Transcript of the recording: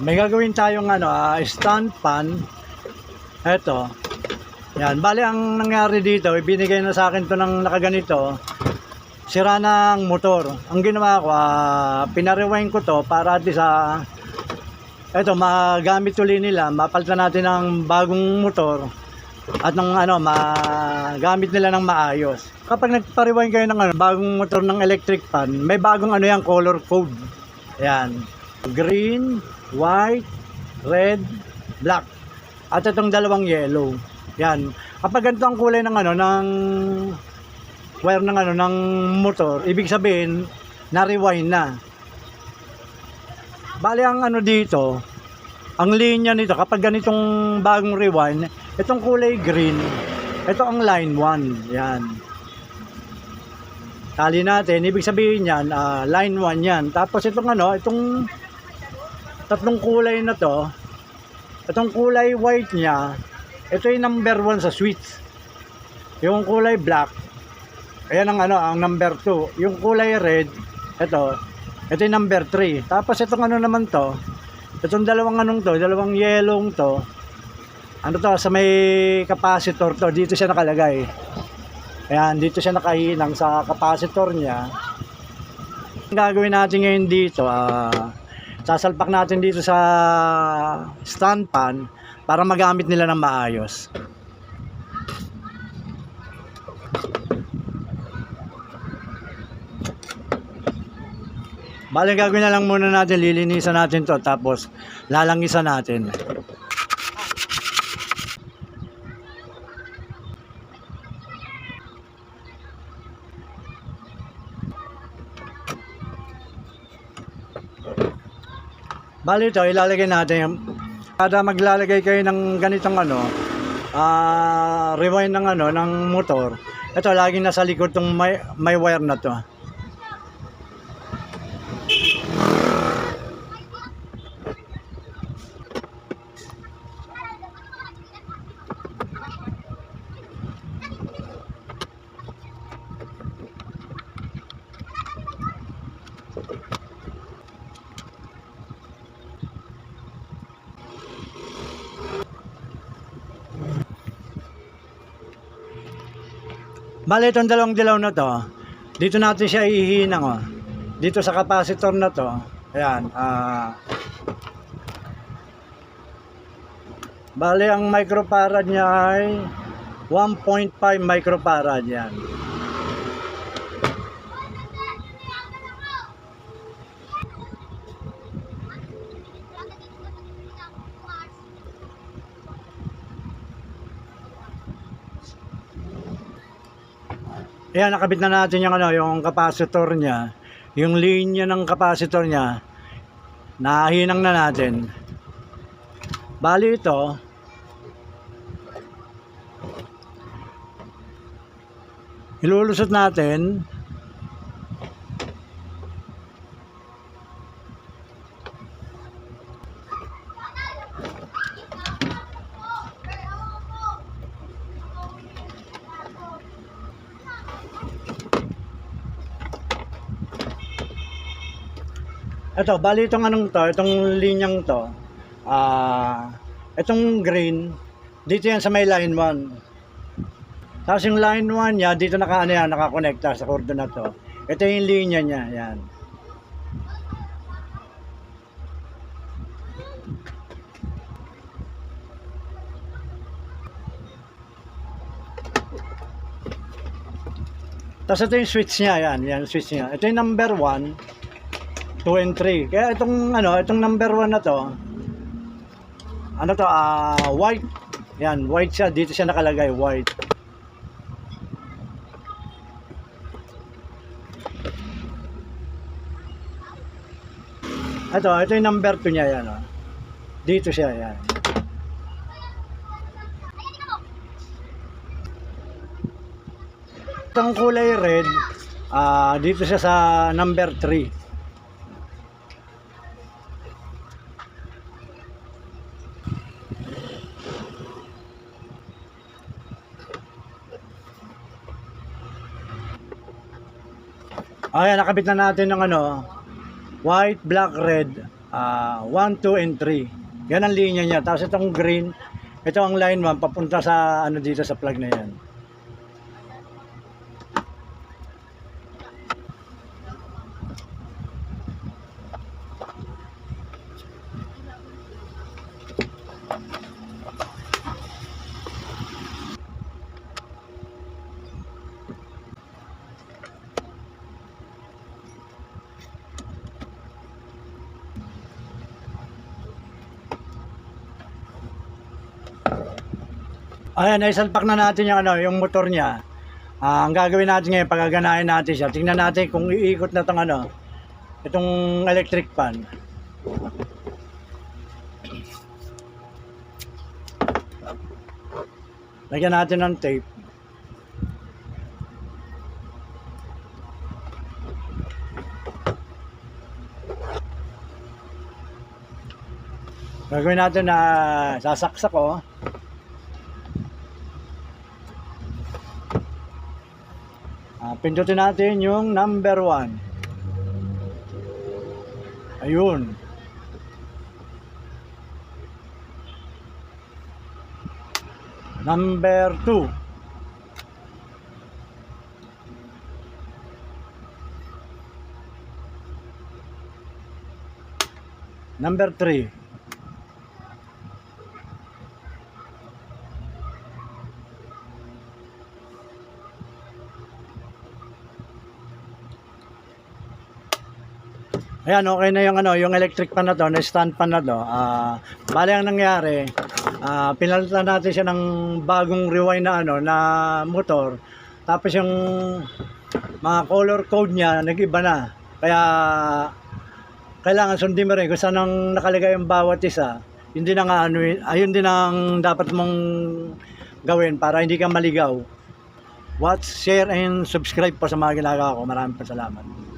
may gagawin tayong ano, ah, stand pan. Ito. Yan, bali ang nangyari dito, ibinigay na sa akin to ng nakaganito. Sira ng motor. Ang ginawa ko, ah, pinarewind ko to para di sa ito, magamit ulit nila, mapalitan natin ng bagong motor at ng ano, magamit nila ng maayos. Kapag nagpa-rewind kayo ng ano, bagong motor ng electric fan, may bagong ano yan, color code. Yan. Green, white, red, black. At itong dalawang yellow. Yan. Kapag ganito ang kulay ng ano, ng wire ng ano, ng motor, ibig sabihin, na-rewind na. Bali ang ano dito, ang linya nito, kapag ganitong bagong rewind, itong kulay green, ito ang line 1. Yan. Tali natin, ibig sabihin yan, ah, line 1 yan. Tapos itong ano, itong tatlong kulay na to, itong kulay white niya, ito yung number 1 sa switch. Yung kulay black, ayan ang ano, ang number 2. Yung kulay red, ito, ito yung number 3. Tapos itong ano naman to, itong dalawang anong to, dalawang yellow to, ano to, sa may capacitor to, dito siya nakalagay. Ayan, dito siya nakahinang sa capacitor niya. Ang gagawin natin ngayon dito, ah, sasalpak natin dito sa stand pan para magamit nila ng maayos. Bale, gagawin na lang muna natin, lilinisan natin to tapos lalangisan natin. Bali ito, ilalagay natin kada maglalagay kayo ng ganitong ano, ah rewind ng ano, ng motor. Ito, laging nasa likod tong may, may wire na to. Bale, itong dalawang dilaw na to, dito natin siya ihihinang, oh. Dito sa capacitor na to, ayan, ah... bale, ang microfarad niya ay 1.5 microfarad yan. Ayan, nakabit na natin yung ano, yung capacitor niya. Yung linya ng capacitor niya. Nahinang na natin. Bali ito. Ilulusot natin. Ito, bali itong anong to, itong linyang to. Ah, itong green, dito yan sa may line 1. Tapos yung line 1 niya, dito naka, ano yan, nakakonekta sa cordon na to. Ito yung linya niya, yan. Tapos ito yung switch niya, yan, yan switch niya. Ito yung number 1, 2 and 3. Kaya itong ano, itong number 1 na to, ano to, ah, white. Yan, white siya. Dito siya nakalagay, white. Ito, ito yung number 2 niya yan. Oh. Dito siya, yan. Itong kulay red, ah, dito siya sa number 3. Ayan, nakabit na natin ng ano, white, black, red. Ah, 1, 2, and 3. Yan ang linya niya. Tapos itong green, ito ang line 1 papunta sa ano dito sa plug na yan. Ayan, naisalpak na natin yung, ano, yung motor niya. Ah, ang gagawin natin ngayon, pagaganahin natin siya. Tingnan natin kung iikot na itong ano, itong electric fan. Lagyan natin ng tape. Gagawin natin na sasaksak oh. Pindutin natin yung number 1. Ayun. Number 2. Number 3. Ayan, okay na yung ano, yung electric pan na to, na stand pan na to. Ah, bale ang nangyari, ah, pinalitan natin siya ng bagong rewind na ano, na motor. Tapos yung mga color code niya nag-iba na. Kaya kailangan sundin mo rin kung saan ang nakalagay yung bawat isa. Hindi na nga ano, yun- ayun din ang dapat mong gawin para hindi ka maligaw. Watch, share, and subscribe po sa mga ginagawa ko. Maraming pa salamat.